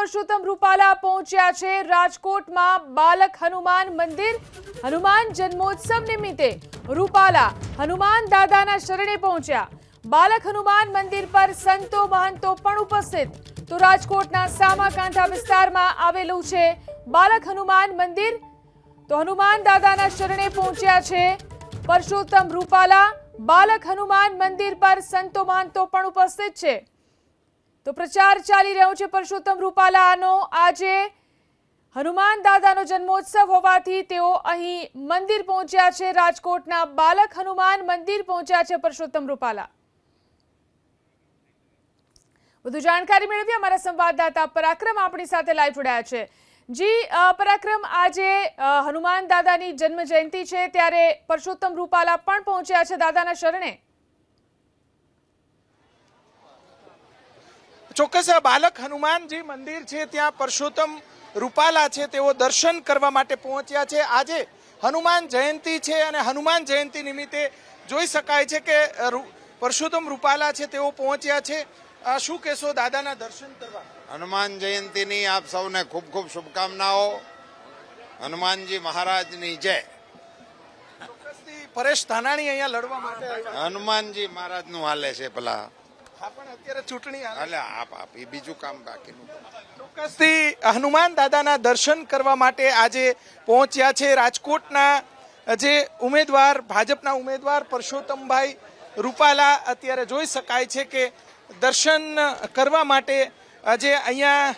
પરસોત્તમ રૂપાલા પહોંચ્યા છે રાજકોટમાં બાલક હનુમાન મંદિર. હનુમાન જન્મોત્સવ નિમિત્તે રૂપાલા હનુમાન દાદાના શરણે પહોંચ્યા. બાલક હનુમાન મંદિર પર સંતો મહંતો પણ ઉપસ્થિત. તો રાજકોટના સામાકાંઠા વિસ્તારમાં આવેલું છે બાલક હનુમાન મંદિર. તો હનુમાન દાદાના શરણે પહોંચ્યા છે પરસોત્તમ રૂપાલા. બાલક હનુમાન મંદિર પર સંતો મહંતો પણ ઉપસ્થિત છે. તો પ્રચાર ચાલી રહ્યો છે પરસોત્તમ રૂપાલાનો. આજે હનુમાન દાદાનો જન્મોત્સવ હોવાથી તેઓ અહીં મંદિર પહોંચ્યા છે. રાજકોટના બાલક હનુમાન મંદિર પહોંચ્યા છે પરસોત્તમ રૂપાલા. વધુ જાણકારી મેળવી અમારા સંવાદદાતા પરાક્રમ આપણી સાથે લાઈવ જોડાયા છે. જી પરાક્રમ, આજે હનુમાન દાદાની જન્મ જયંતિ છે. ત્યારે પરસોત્તમ રૂપાલા પણ પહોંચ્યા છે દાદાના શરણે. ચોક્કસ આ બાલક હનુમાનજી મંદિર છે ત્યાં પરસોત્તમ રૂપાલા છે તેઓ દર્શન કરવા માટે પહોંચ્યા છે. આજે હનુમાન જયંતિ છે અને હનુમાન જયંતિ નિમિત્તે જોઈ શકાય છે કે પરસોત્તમ રૂપાલા છે તેઓ પહોંચ્યા છે. શું કહેશો દાદાના દર્શન કરવા? હનુમાન જયંતિની આપ સૌને ખૂબ ખૂબ શુભકામનાઓ. હનુમાનજી મહારાજની જય. ચોક્કસથી પરેશ ધાનાણી અહીંયા લડવા માટે હનુમાનજી મહારાજનું હાલે છે પેલા. હા પણ અત્યારે ચૂંટણી આવે. આપ આપ એ બીજું કામ બાકીનું. ચોક્કસથી હનુમાન દાદાના દર્શન કરવા માટે આજે પહોંચ્યા છે રાજકોટના જે ઉમેદવાર ભાજપના ઉમેદવાર પરસોત્તમભાઈ રૂપાલા. અત્યારે જોઈ શકાય છે કે દર્શન કરવા માટે જે અહીંયા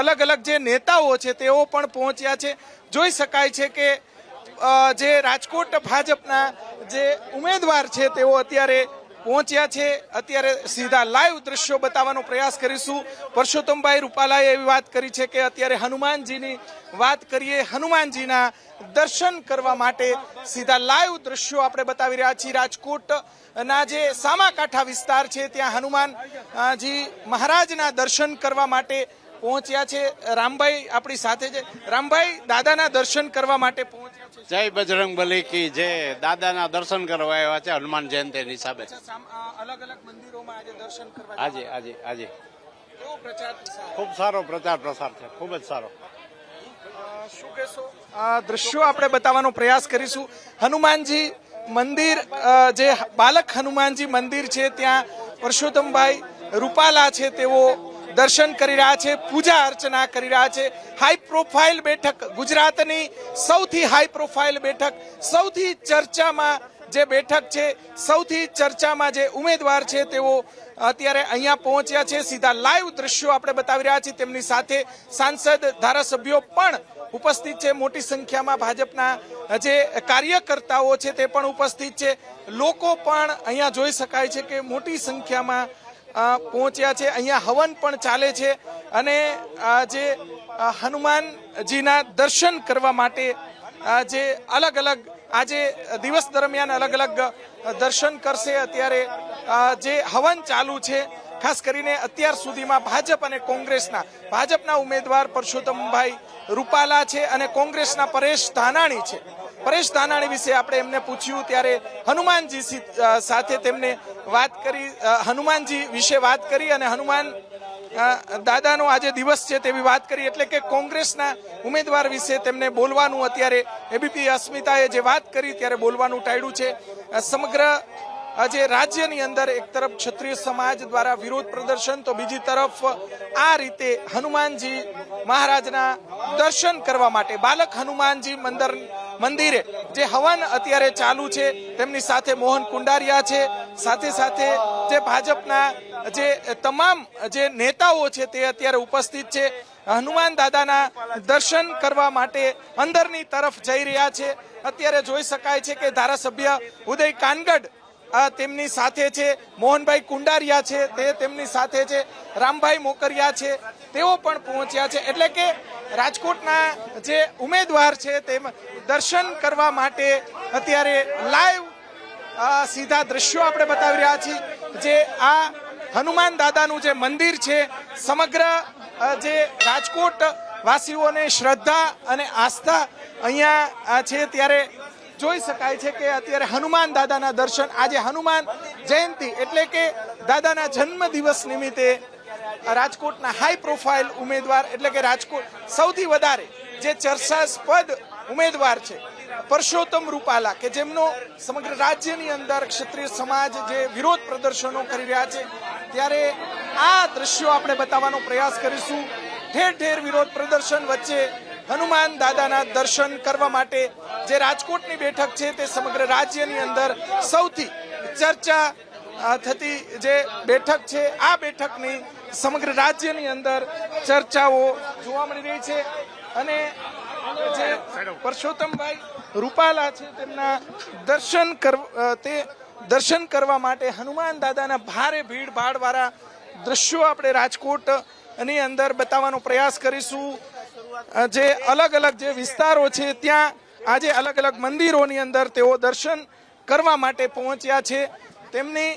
અલગ અલગ જે નેતાઓ છે તેઓ પણ પહોંચ્યા છે. જોઈ શકાય છે કે જે રાજકોટ ભાજપના જે ઉમેદવાર છે તેઓ અત્યારે પહોંચ્યા છે. અત્યારે સીધા લાઈવ દ્રશ્યો બતાવવાનો પ્રયાસ કરીશું. પરસોત્તમભાઈ રૂપાલાએ એવી વાત કરી છે કે અત્યારે હનુમાનજીની વાત કરીએ. હનુમાનજીના દર્શન કરવા માટે સીધા લાઈવ દ્રશ્યો આપણે બતાવી રહ્યા છીએ. રાજકોટના જે સામાકાંઠા વિસ્તાર છે, ત્યાં હનુમાનજી મહારાજના દર્શન કરવા માટે પહોંચ્યા છે. રામભાઈ આપણી સાથે છે. રામભાઈ દાદાના દર્શન કરવા માટે પહોંચ્યા છે. જય બજરંગ બલી કી જય દાદાના દર્શન કરવા આવ્યા છે હનુમાન જયંતિ હિસાબે. અલગ અલગ મંદિરોમાં આજે દર્શન કરવા આજે આજે? ખૂબ સારો પ્રચાર પ્રસાર છે ખૂબ જ સારો. શું કહેશો? આ દ્રશ્યો આપણે બતાવવાનો પ્રયાસ કરીશું. હનુમાનજી મંદિર જે બાલક હનુમાનજી મંદિર છે ત્યાં પરસોત્તમભાઈ રૂપાલા છે તેઓ દર્શન કરી રહ્યા છે, પૂજા અર્ચના કરી રહ્યા છે. હાઈ પ્રોફાઇલ બેઠક ગુજરાતની સૌથી હાઈ પ્રોફાઇલ બેઠક, સૌથી ચર્ચામાં જે બેઠક છે, સૌથી ચર્ચામાં જે ઉમેદવાર છે તેઓ અત્યારે અહીંયા પહોંચ્યા છે. સીધા લાઈવ દ્રશ્યો આપણે બતાવી રહ્યા છીએ. તેમની સાથે સાંસદ, ધારાસભ્યો પણ ઉપસ્થિત છે. મોટી સંખ્યામાં ભાજપના જે કાર્યકર્તાઓ છે તે પણ ઉપસ્થિત છે. લોકો પણ અહીંયા જોઈ શકાય છે કે મોટી સંખ્યામાં પહોંચ્યા છે. અહીંયા હવન પણ ચાલે છે અને જે હનુમાનજીના દર્શન કરવા માટે જે અલગ અલગ આજે દિવસ દરમિયાન અલગ અલગ દર્શન કરશે, અત્યારે જે હવન ચાલુ છે, ખાસ કરીને અત્યાર સુધીમાં ભાજપ અને કોંગ્રેસના, ભાજપના ઉમેદવાર પરસોત્તમભાઈ રૂપાલા છે અને કોંગ્રેસના પરેશ ધાનાણી છે. પરેશ ધાનાણી વિશે આપણે એમને પૂછ્યું, ત્યારે હનુમાનજી સાથે તેમને વાત કરી હનુમાનજી વિશે વાત કરી અને હનુમાન દાદાનો આજે દિવસ છે તેવી વાત કરી, એટલે કે કોંગ્રેસના ઉમેદવાર વિશે તેમને બોલવાનું અત્યારે એબીપી અસ્મિતાએ જે વાત કરી ત્યારે બોલવાનું ટાળ્યું છે. સમગ્ર આજે રાજ્યની અંદર એક તરફ ક્ષત્રિય સમાજ દ્વારા વિરોધ પ્રદર્શન, તો બીજી તરફ આ રીતે હનુમાનજી મહારાજના દર્શન કરવા માટે બાલક હનુમાનજી મંદિર મંદિરે. જે હવન અત્યારે ચાલુ છે, તેમની સાથે મોહન કુંડારિયા છે, સાથે સાથે જે ભાજપના જે તમામ જે નેતાઓ છે તે અત્યારે ઉપસ્થિત છે. હનુમાન દાદાના દર્શન કરવા માટે અંદરની તરફ જઈ રહ્યા છે. અત્યારે જોઈ શકાય છે કે ધારાસભ્ય ઉદય કાનગડ તેમની સાથે છે. મોહનભાઈ કુંડારિયા છે, તે તેમની સાથે છે. રામભાઈ મોકરિયા છે, તેઓ પણ પહોંચ્યા છે. એટલે કે રાજકોટના જે ઉમેદવાર છે તે દર્શન કરવા માટે અત્યારે લાઈવ સીધા દ્રશ્યો આપણે બતાવી રહ્યા છીએ જે આ હનુમાન દાદાનું જે મંદિર છે, સમગ્ર જે રાજકોટ વાસીઓને શ્રદ્ધા અને આસ્થા અહીંયા છે ત્યારે જોઈ શકાય છે કે અત્યારે હનુમાન દાદાના દર્શન, આજે હનુમાન જયંતિ એટલે કે દાદાના જન્મ દિવસ નિમિત્તે રાજકોટના હાઈ પ્રોફાઇલ ઉમેદવાર એટલે કે રાજકોટ સૌથી વધારે જે ચર્ચાસ્પદ ઉમેદવાર છે. પરસોત્તમ રૂપાલા, કે જેમનો સમગ્ર રાજ્યની અંદર ક્ષત્રિય સમાજ જે વિરોધ પ્રદર્શનો કરી રહ્યા છે, ત્યારે આ દ્રશ્યો આપણે બતાવવાનો પ્રયાસ કરીશું. ઠેર ઠેર વિરોધ પ્રદર્શન વચ્ચે હનુમાન દાદાના દર્શન કરવા માટે જે રાજકોટની બેઠક છે તે સમગ્ર રાજ્યની અંદર સૌથી ચર્ચા થતી જે બેઠક છે, આ બેઠકની સમગ્ર રાજ્યની અંદર ચર્ચાઓ જોવા મળી રહી છે. અને જે પરસોત્તમભાઈ રૂપાલા છે. તેમના દર્શન તે દર્શન કરવા માટે હનુમાન દાદાના ભારે ભીડ ભાડવાળા દ્રશ્યો આપણે રાજકોટની અંદર બતાવવાનો પ્રયાસ કરીશું. જે અલગ અલગ જે વિસ્તારો છે, ત્યાં આજે અલગ અલગ મંદિરોની અંદર તેઓ દર્શન કરવા માટે પહોંચ્યા છે. તેમની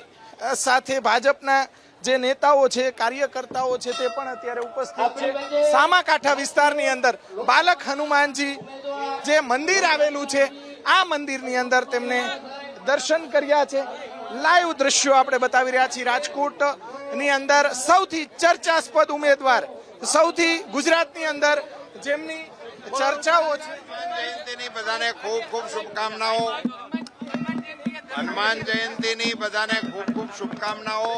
સાથે ભાજપના જે નેતાઓ છે, કાર્યકર્તાઓ છે, તે પણ અત્યારે ઉપસ્થિત છે. સામાકાંઠા વિસ્તારની અંદર બાલક હનુમાનજી જે મંદિર આવેલું છે, આ મંદિરની અંદર તેમને દર્શન કર્યા છે. લાઈવ દ્રશ્યો આપણે બતાવી રહ્યા છીએ રાજકોટની અંદર સૌથી ચર્ચાસ્પદ ઉમેદવાર, સૌથી ગુજરાતની અંદર જેમની ચર્ચાઓ છે. જયંતિની બધાને ખૂબ ખૂબ શુભકામનાઓ. હનુમાન જયંતિની બધાને ખૂબ ખૂબ શુભકામનાઓ.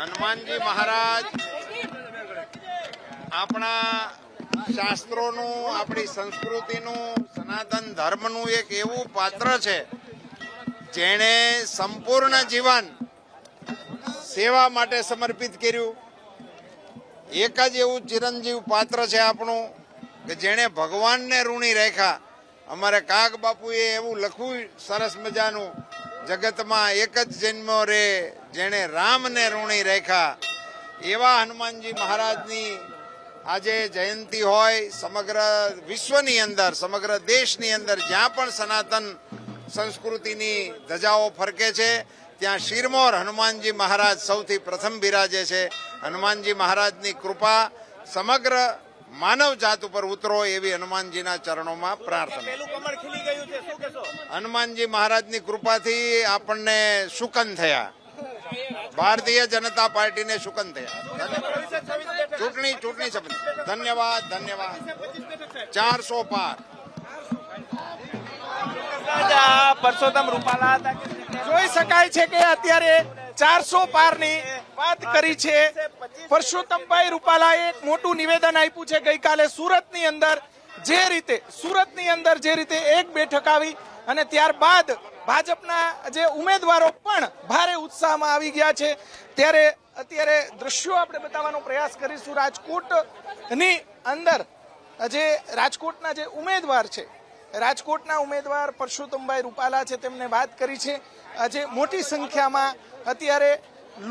હનુમાનજી મહારાજ, આપણા શાસ્ત્રોનું, આપણી સંસ્કૃતિનું, સનાતન ધર્મનું એક એવું પાત્ર છે, જેણે સંપૂર્ણ જીવન સેવા માટે સમર્પિત કર્યું. એક જ એવું ચિરંજીવ પાત્ર છે આપણું, કે જેણે ભગવાનને ઋણી રાખ્યા. અમારે કાગ બાપુએ એવું લખવું સરસ મજાનું, જગતમાં એક જ જન્મ રે, જેણે રામને ઋણી રાખ્યા. એવા હનુમાનજી મહારાજની આજે જયંતિ હોય સમગ્ર વિશ્વની અંદર સમગ્ર દેશની અંદર જ્યાં પણ સનાતન સંસ્કૃતિની ધજાઓ ફરકે છે ત્યાં શિરમોર હનુમાનજી મહારાજ સૌથી પ્રથમ બિરાજે છે. હનુમાનજી મહારાજની કૃપા સમગ્ર માનવ જાત ઉપર ઉતરો એવી હનુમાનજીના ચરણોમાં પ્રાર્થના. હનુમાનજી મહારાજની કૃપાથી આપણને શુકન થયા. ભારતીય જનતા પાર્ટીને શુકન થયા. ચૂંટણી ચૂંટણી સંબંધિત ધન્યવાદ ધન્યવાદ. ચારસો પાર. પરસોત્તમ રૂપાલા જોઈ શકાય છે કે અત્યારે ચારસો પારની વાત કરી છે. પરસોત્તમભાઈ રૂપાલાએ એક મોટું નિવેદન આપ્યું છે. ગઈકાલે સુરતની અંદર જે રીતે સુરતની અંદર જે રીતે એક બેઠક આવી અને ત્યારબાદ ભાજપના જે ઉમેદવારો પણ ભારે ઉત્સાહમાં આવી ગયા છે. ત્યારે અત્યારે દ્રશ્યો આપણે બતાવવાનો પ્રયાસ કરીશું. રાજકોટની અંદર જે રાજકોટના જે ઉમેદવાર છે, રાજકોટના ઉમેદવાર પરસોત્તમભાઈ રૂપાલા છે, તેમને વાત કરી છે. આજે મોટી સંખ્યામાં અત્યારે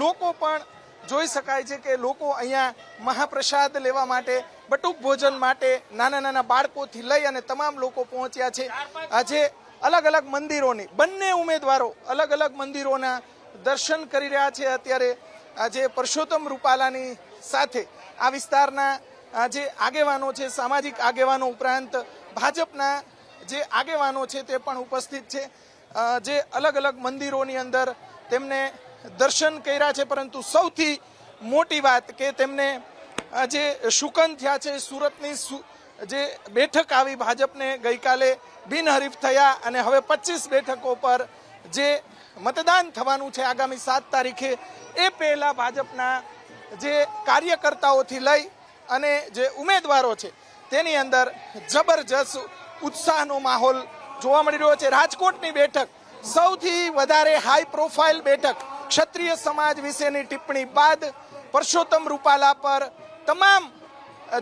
લોકો પણ જોઈ શકાય છે કે લોકો અહીંયા મહાપ્રસાદ લેવા માટે, બટુક ભોજન માટે નાના નાના બાળકોથી લઈ અને તમામ લોકો પહોંચ્યા છે. આજે અલગ અલગ મંદિરોની, બંને ઉમેદવારો અલગ અલગ મંદિરોના દર્શન કરી રહ્યા છે અત્યારે આજે પરસોત્તમ રૂપાલાની સાથે. આ વિસ્તારના જે આગેવાનો છે, સામાજિક આગેવાનો ઉપરાંત ભાજપના જે આગેવાનો છે તે પણ ઉપસ્થિત છે. જે અલગ અલગ મંદિરોની અંદર તેમને દર્શન કર્યા છે, પરંતુ સૌથી મોટી વાત કે તેમને જે શુકન થયા છે, સુરતની જે બેઠક આવી ભાજપને ગઈકાલે બિનહરીફ થયા અને હવે પચીસ બેઠકો પર જે મતદાન થવાનું છે આગામી સાત તારીખે, એ પહેલાં ભાજપના જે કાર્યકર્તાઓથી લઈ અને જે ઉમેદવારો છે, તેની અંદર જબરજસ્ત ઉત્સાહનો માહોલ જોવા મળી રહ્યો છે. રાજકોટની બેઠક, સૌથી વધારે હાઈ પ્રોફાઇલ બેઠક, ક્ષત્રિય સમાજ વિશેની ટિપ્પણી બાદ પરસોત્તમ રૂપાલા પર તમામ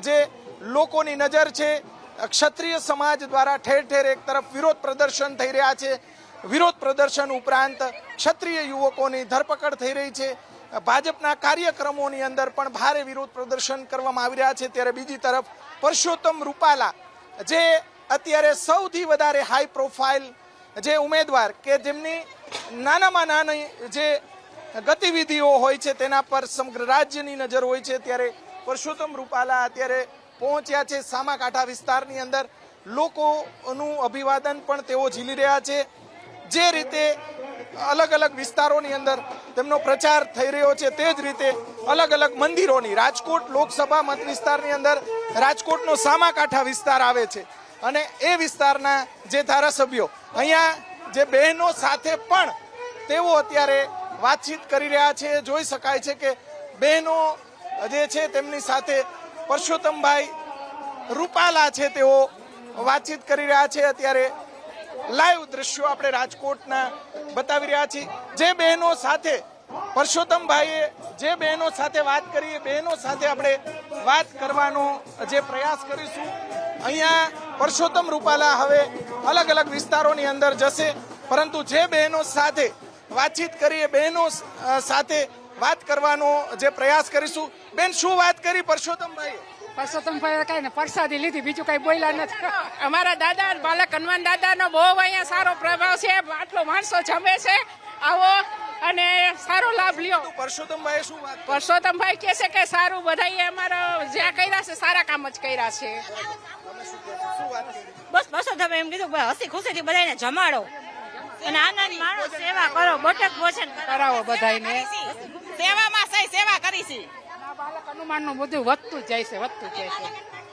જે લોકોની નજર છે. ક્ષત્રિય સમાજ દ્વારા ઠેર ઠેર એક તરફ વિરોધ પ્રદર્શન થઈ રહ્યા છે. વિરોધ પ્રદર્શન ઉપરાંત ક્ષત્રિય યુવકોની ધરપકડ થઈ રહી છે. ભાજપના કાર્યક્રમોની અંદર પણ ભારે વિરોધ પ્રદર્શન કરવામાં આવી રહ્યા છે. ત્યારે બીજી તરફ પરસોત્તમ રૂપાલા, જે અત્યારે સૌથી વધારે હાઈ પ્રોફાઇલ જે ઉમેદવાર કે જેમની નાનામાં નાની જે ગતિવિધિઓ હોય છે, તેના પર સમગ્ર રાજ્યની નજર હોય છે. ત્યારે પરસોત્તમ રૂપાલા અત્યારે પહોંચ્યા છે સામાકાંઠા વિસ્તારની અંદર. લોકોનું અભિવાદન પણ તેઓ ઝીલી રહ્યા છે. જે રીતે અલગ અલગ વિસ્તારોની અંદર તેમનો પ્રચાર થઈ રહ્યો છે, તે જ રીતે અલગ અલગ મંદિરોની, રાજકોટ લોકસભા મત વિસ્તારની અંદર રાજકોટનો સામાકાંઠા વિસ્તાર આવે છે. અને એ વિસ્તારના જે ધારાસભ્યો, અહીંયા જે બહેનો સાથે પણ તેઓ અત્યારે વાતચીત કરી રહ્યા છે. જોઈ શકાય છે કે બહેનો જે છે તેમની સાથે પરસોત્તમભાઈ રૂપાલા છે, તેઓ વાતચીત કરી રહ્યા છે. અત્યારે લાઈવ દ્રશ્યો આપણે રાજકોટના બતાવી રહ્યા છીએ. જે બહેનો સાથે પરસોત્તમભાઈએ જે બહેનો સાથે વાત કરી, એ બહેનો સાથે આપણે વાત કરવાનો જે પ્રયાસ કરીશું. અહીંયા પરસોત્તમ રૂપાલા હવે અલગ અલગ વિસ્તારોની અંદર જશે. પરંતુ જે બહેનો સાથે વાતચીત કરી, એ બહેનો સાથે વાત કરવાનો જે પ્રયાસ કરીશું. બેન શું વાત કરી પરસોત્તમભાઈ પરસોત્તમભાઈ કઈ ને પ્રસાદી લીધી બીજું કઈ બોલ્યા નથી. અમારા દાદા બાલક હનુમાન દાદાનો બહુ અહીંયા સારો પ્રભાવ છે. આટલો માણસો જમે છે. આવો અને સારો લાભ લ્યો. પરસોત્તમભાઈ શું વાત? પરસોત્તમભાઈ કહે છે કે સારું બધાએ અમારા જ્યાં કર્યા છે સારા કામ જ કર્યા છે? બસ બસો તમે એમ કીધું કે હસી ખુશીથી બધાને જમાડો. અને આનંદ માણો સેવા કરો બટક ભોજન કરાવો બધાયને. સેવામાં સહી સેવા કરી છે. બધું વધતું જ જાય છે વધતું જાય છે.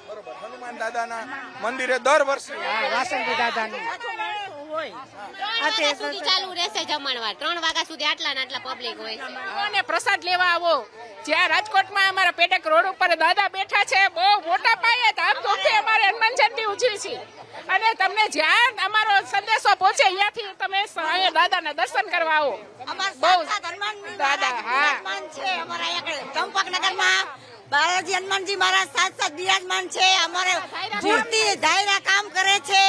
બરોબર. હનુમાન દાદાના મંદિરે દર વર્ષે હા વાસંતી દાદાનું. આ સુધી ચાલુ રહેશે જમણવાર. ત્રણ વાગ્યા સુધી આટલા ને આટલા પબ્લિક હોય છે. અને પ્રસાદ લેવા આવો. જ્યાં રાજકોટમાં અમારા પેટક રોડ ઉપર દાદા બેઠા છે બહુ મોટા પાયે ધામધૂમથી અમારે હનુમાન જયંતિ ઉજવી છે. અને તમને જ્યાં અમારો સંદેશો પહોંચે અહીંયાથી તમે અહીંયા દાદાના દર્શન કરવા આવો. બહુ દાદા હા. છે અમારા અહીંયા ચંપકનગરમાં બાલાજી હનુમાનજી મહારાજ સાત સાત બિરાજમાન છે. અમારે ધાયરા કામ કરે છે.